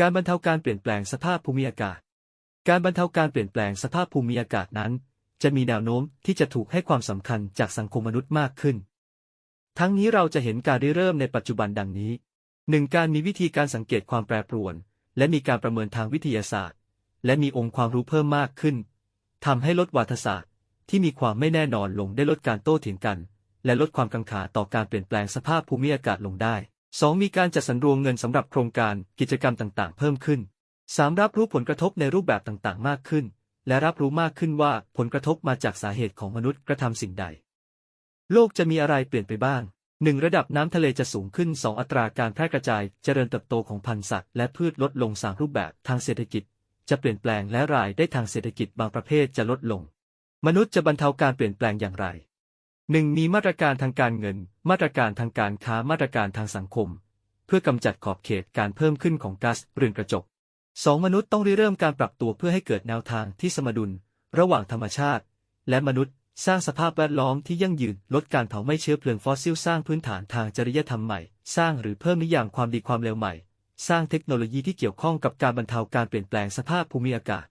การบรรเทาการเปลี่ยนแปลงสภาพภูมิอากาศ การบรรเทาการเปลี่ยนแปลงสภาพภูมิอากาศนั้น จะมีแนวโน้มที่จะถูกให้ความสำคัญจากสังคมมนุษย์มากขึ้น ทั้งนี้เราจะเห็นการเริ่มในปัจจุบันดังนี้ 1. การมีวิธีการสังเกตความแปรปรวน และมีการประเมินทางวิทยาศาสตร์ และมีองค์ความรู้เพิ่มมากขึ้นทำให้ลดวาทศาสตร์ ที่มีความไม่แน่นอนลงได้ลดการโต้เถียงกัน และลดความกังขาต่อการเปลี่ยนแปลงสภาพภูมิอากาศลงได้ 2. มีการจัดสรรรวมเงินสำหรับโครงการกิจกรรมต่างๆ เพิ่มขึ้น 3. รับรู้ผลกระทบในรูปแบบต่างๆ มากขึ้น และรับรู้มากขึ้นว่าผลกระทบมาจากสาเหตุของมนุษย์กระทำสิ่งใด โลกจะมีอะไรเปลี่ยนไปบ้าง 1. ระดับน้ำทะเลจะสูงขึ้น 2. อัตราการแพร่กระจายเจริญเติบโตของพันธุ์สัตว์และพืชลดลง 3. รูปแบบทางเศรษฐกิจ จะเปลี่ยนแปลงและรายได้ทางเศรษฐกิจบางประเภทจะลดลง มนุษย์จะบรรเทาการเปลี่ยนแปลงอย่างไร 1. มีมาตรการทางการเงิน มาตรการทางการค้ามาตรการทางสังคม เพื่อกำจัดขอบเขตการเพิ่มขึ้นของก๊าซเรือนกระจก 2. มนุษย์ต้องริเริ่มการปรับตัวเพื่อให้เกิดแนวทางที่สมดุล ระหว่างธรรมชาติ และมนุษย์สร้างสภาพแวดล้อมที่ยั่งยืนลดการเผาไหม้เชื้อเพลิงฟอสซิลสร้างพื้นฐานทางจริยธรรมใหม่ สร้างหรือเพิ่มนิยามความดีความเร็วใหม่ สร้างเทคโนโลยีที่เกี่ยวข้องกับการบรรเทาการเปลี่ยนแปลงสภาพภูมิอากาศ